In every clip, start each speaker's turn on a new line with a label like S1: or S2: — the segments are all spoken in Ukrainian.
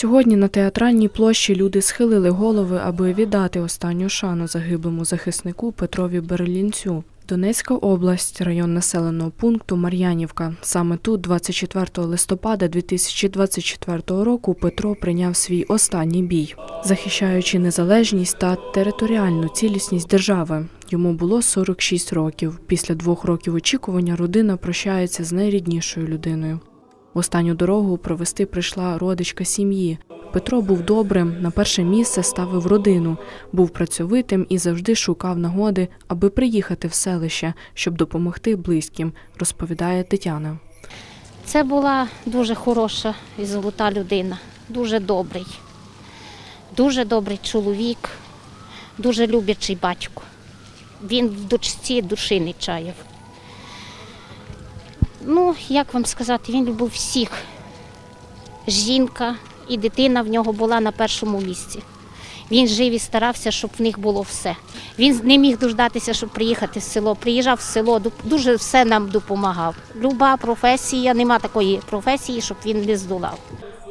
S1: Сьогодні на театральній площі люди схилили голови, аби віддати останню шану загиблому захиснику Петрові Берлінцю. Донецька область, район населеного пункту Мар'янівка. Саме тут, 24 листопада 2024 року, Петро прийняв свій останній бій, захищаючи незалежність та територіальну цілісність держави. Йому було 46 років. Після двох років очікування родина прощається з найріднішою людиною. Останню дорогу провести прийшла родичка сім'ї. Петро був добрим, на перше місце ставив родину, був працьовитим і завжди шукав нагоди, аби приїхати в селище, щоб допомогти близьким, розповідає Тетяна.
S2: Це була дуже хороша і золота людина, дуже добрий, дуже добрий чоловік, дуже люблячий батько. Він в дочці душі не чаяв. Ну, як вам сказати, він любив всіх. Жінка і дитина в нього була на першому місці. Він жив і старався, щоб в них було все. Він не міг дождатися, щоб приїхати в село. Приїжджав в село, дуже все нам допомагав. Люба професія, нема такої професії, щоб він не здолав.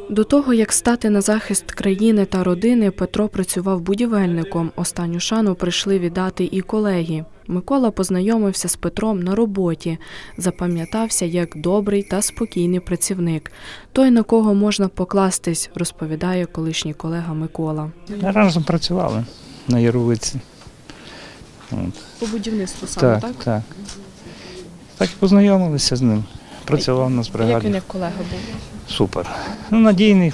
S1: До того, як стати на захист країни та родини, Петро працював будівельником. Останню шану прийшли віддати і колеги. Микола познайомився з Петром на роботі, запам'ятався як добрий та спокійний працівник. Той, на кого можна покластись, розповідає колишній колега Микола.
S3: Ми разом працювали на Яровиці.
S1: По будівництву
S3: Так, так, так. Так і познайомилися з ним. Працював у нас в бригаді.
S1: як колега був?
S3: Супер. Ну, надійний,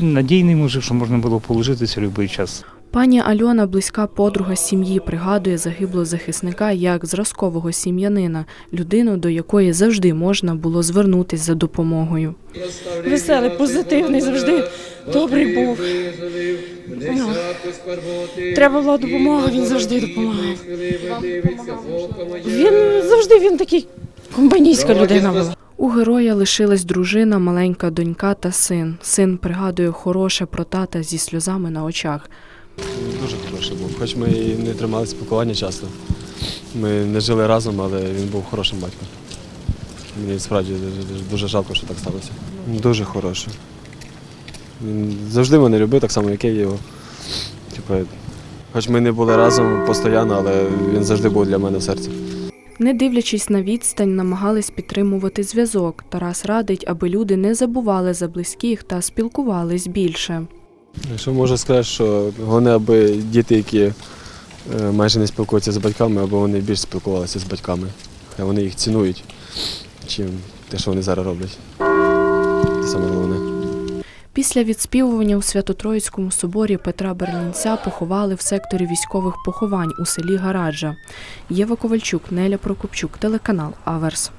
S3: надійний мужик, що можна було положитися в будь-який час.
S1: Пані Альона, близька подруга сім'ї, пригадує загиблого захисника як зразкового сім'янина, людину, до якої завжди можна було звернутись за допомогою.
S4: веселий, позитивний, завжди добрий був. Ну, Треба була допомога, він завжди допомагав. Він завжди він такий компанійська людина була.
S1: У героя лишилась дружина, маленька донька та син. Син пригадує хороше про тата зі сльозами на очах.
S5: Дуже хороший був. Хоч ми і не тримали спілкування часто. Ми не жили разом, але він був хорошим батьком. Мені справді дуже- жалко, що так сталося. Дуже хороший. Він завжди мене любив, так само, як я його. Типу, хоч ми не були разом постійно, але він завжди був для мене в серці.
S1: Не дивлячись на відстань, намагались підтримувати зв'язок. Тарас радить, аби люди не забували за близьких та спілкувались більше.
S5: Що можу сказати, що головне, аби діти, які е, майже не спілкуються з батьками, аби вони більш спілкувалися з батьками. Хай вони їх цінують, чим те, що вони зараз роблять. Це саме головне.
S1: Після відспівування у Свято-Троїцькому соборі Петра Берлінця поховали в секторі військових поховань у селі Гараджа. Єва Ковальчук, Неля Прокопчук, телеканал Аверс.